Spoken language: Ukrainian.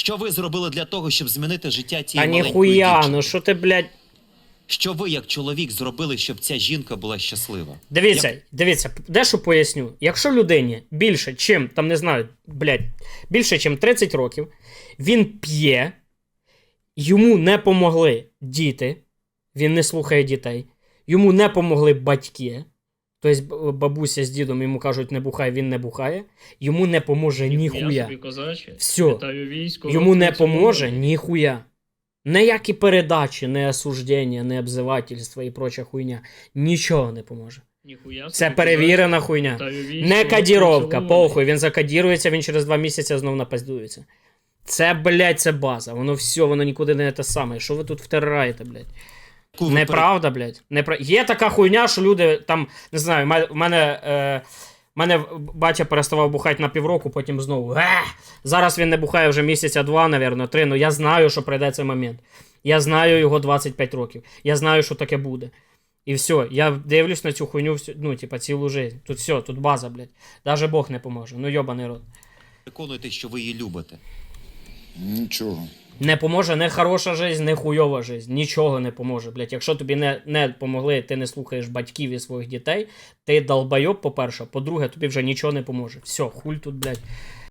Що ви зробили для того, щоб змінити життя Та тієї маленької ніхуя, дівчинки? ну що ти, блядь. Що ви, як чоловік, зробили, щоб ця жінка була щаслива? Дивіться, дивіться, дещо поясню. Якщо людині більше, чим, там не знаю, блядь, більше, чим 30 років, він п'є, йому не помогли діти, він не слухає дітей, йому не помогли батьки. Тобто бабуся з дідом йому кажуть, не бухай, він не бухає, йому не поможе ніхуя. Все. Йому не поможе ніхуя. Ніякі передачі, не осуждення, не обзивательства і проча хуйня. Нічого не поможе. Це перевірена хуйня. Не молоді. похуй, він закодірується, він через два місяці знов напаздується. Це, блядь, це база. Воно все, воно нікуди не те саме. Що ви тут втираєте, блядь? Яку Неправда, блядь. Непра... Є така хуйня, що люди там, не знаю, в мене. Е... Мене батя переставав бухати на півроку, потім знову. Е! Зараз він не бухає вже місяця два, напевно, три. Ну я знаю, що прийде цей момент. Я знаю його 25 років. Я знаю, що таке буде. І все, я дивлюсь на цю хуйню, всю- ну, типа, цілу жизнь. Тут все, тут база, блядь. Даже Бог не поможе. Ну йобаний рот. переконуєте, що ви її любите? Нічого. Не поможе не хороша жизнь, не хуйова жизнь. Нічого не поможе, блядь. Якщо тобі не, не помогли, ти не слухаєш батьків і своїх дітей, ти долбайоб, по-перше. По-друге, тобі вже нічого не поможе. Все, хуль тут, блядь.